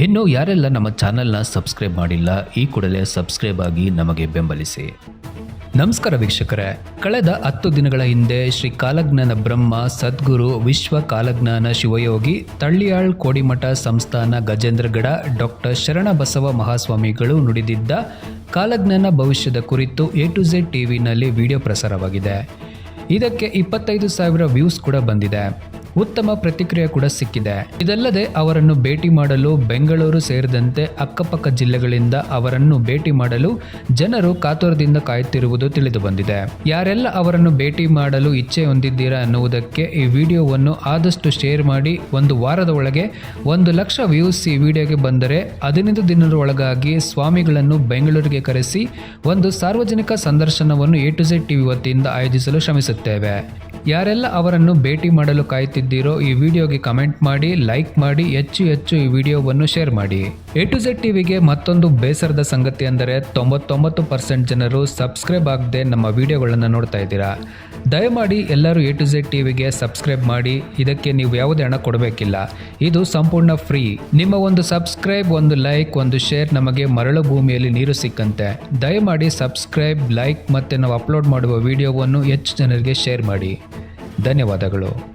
ಇನ್ನು ಯಾರೆಲ್ಲ ನಮ್ಮ ಚಾನೆಲ್ನ ಸಬ್ಸ್ಕ್ರೈಬ್ ಮಾಡಿಲ್ಲ, ಈ ಕೂಡಲೇ ಸಬ್ಸ್ಕ್ರೈಬ್ ಆಗಿ ನಮಗೆ ಬೆಂಬಲಿಸಿ. ನಮಸ್ಕಾರ ವೀಕ್ಷಕರೇ. ಕಳೆದ ಹತ್ತು ದಿನಗಳ ಹಿಂದೆ ಶ್ರೀ ಕಾಲಜ್ಞಾನ ಬ್ರಹ್ಮ ಸದ್ಗುರು ವಿಶ್ವ ಕಾಲಜ್ಞಾನ ಶಿವಯೋಗಿ ತಳ್ಳಿಯಾಳ್ ಕೋಡಿಮಠ ಸಂಸ್ಥಾನ ಗಜೇಂದ್ರಗಡ ಡಾಕ್ಟರ್ ಶರಣಬಸವ ಮಹಾಸ್ವಾಮಿಗಳು ನುಡಿದಿದ್ದ ಕಾಲಜ್ಞಾನ ಭವಿಷ್ಯದ ಕುರಿತು ಎ ಟು ಝೆಡ್ ಟಿವಿನಲ್ಲಿ ವಿಡಿಯೋ ಪ್ರಸಾರವಾಗಿದೆ. ಇದಕ್ಕೆ ಇಪ್ಪತ್ತೈದು ಸಾವಿರ ವ್ಯೂಸ್ ಕೂಡ ಬಂದಿದೆ. ಉತ್ತಮ ಪ್ರತಿಕ್ರಿಯೆ ಕೂಡ ಸಿಕ್ಕಿದೆ. ಇದಲ್ಲದೆ ಅವರನ್ನು ಭೇಟಿ ಮಾಡಲು ಬೆಂಗಳೂರು ಸೇರಿದಂತೆ ಅಕ್ಕಪಕ್ಕ ಜಿಲ್ಲೆಗಳಿಂದ ಅವರನ್ನು ಭೇಟಿ ಮಾಡಲು ಜನರು ಕಾತುರದಿಂದ ಕಾಯುತ್ತಿರುವುದು ತಿಳಿದು ಬಂದಿದೆ ಯಾರೆಲ್ಲ ಅವರನ್ನು ಭೇಟಿ ಮಾಡಲು ಇಚ್ಛೆ ಹೊಂದಿದ್ದೀರಾ ಅನ್ನುವುದಕ್ಕೆ ಈ ವಿಡಿಯೋವನ್ನು ಆದಷ್ಟು ಶೇರ್ ಮಾಡಿ, ಒಂದು ವಾರದ ಒಳಗೆ ಒಂದು ಲಕ್ಷ ವ್ಯೂಸ್ ಈ ವಿಡಿಯೋಗೆ ಬಂದರೆ ಹದಿನೈದು ದಿನದ ಒಳಗಾಗಿ ಸ್ವಾಮಿಗಳನ್ನು ಬೆಂಗಳೂರಿಗೆ ಕರೆಸಿ ಒಂದು ಸಾರ್ವಜನಿಕ ಸಂದರ್ಶನವನ್ನು ಎ ಟು ಝೆಡ್ ಟಿವಿ ವತಿಯಿಂದ ಆಯೋಜಿಸಲು ಶ್ರಮಿಸುತ್ತೇವೆ. ಯಾರೆಲ್ಲ ಅವರನ್ನು ಭೇಟಿ ಮಾಡಲು ಕಾಯುತ್ತಿದ್ದೀರೋ ಈ ವಿಡಿಯೋಗೆ ಕಮೆಂಟ್ ಮಾಡಿ, ಲೈಕ್ ಮಾಡಿ, ಹೆಚ್ಚು ಹೆಚ್ಚು ಈ ವಿಡಿಯೋವನ್ನು ಶೇರ್ ಮಾಡಿ. ಎ ಟು ಝೆಡ್ ಟಿವಿಗೆ ಮತ್ತೊಂದು ಬೇಸರದ ಸಂಗತಿ ಅಂದರೆ ತೊಂಬತ್ತೊಂಬತ್ತು ಪರ್ಸೆಂಟ್ ಜನರು ಸಬ್ಸ್ಕ್ರೈಬ್ ಆಗದೆ ನಮ್ಮ ವಿಡಿಯೋಗಳನ್ನು ನೋಡ್ತಾ ಇದ್ದೀರಾ? ದಯಮಾಡಿ ಎಲ್ಲರೂ ಎ ಟು ಝೆಡ್ ಟಿವಿಗೆ ಸಬ್ಸ್ಕ್ರೈಬ್ ಮಾಡಿ, ಇದಕ್ಕೆ ನೀವು ಯಾವುದೇ ಹಣ ಕೊಡಬೇಕಿಲ್ಲ. ಇದು ಸಂಪೂರ್ಣ ಫ್ರೀ. ನಿಮ್ಮ ಒಂದು ಸಬ್ಸ್ಕ್ರೈಬ್, ಒಂದು ಲೈಕ್, ಒಂದು ಶೇರ್ ನಮಗೆ ಮರಳು ಭೂಮಿಯಲ್ಲಿ ನೀರು ಸಿಕ್ಕಂತೆ. ದಯಮಾಡಿ ಸಬ್ಸ್ಕ್ರೈಬ್, ಲೈಕ್ ಮತ್ತು ನಾವು ಅಪ್ಲೋಡ್ ಮಾಡುವ ವಿಡಿಯೋವನ್ನು ಹೆಚ್ಚು ಜನರಿಗೆ ಶೇರ್ ಮಾಡಿ. ಧನ್ಯವಾದಗಳು.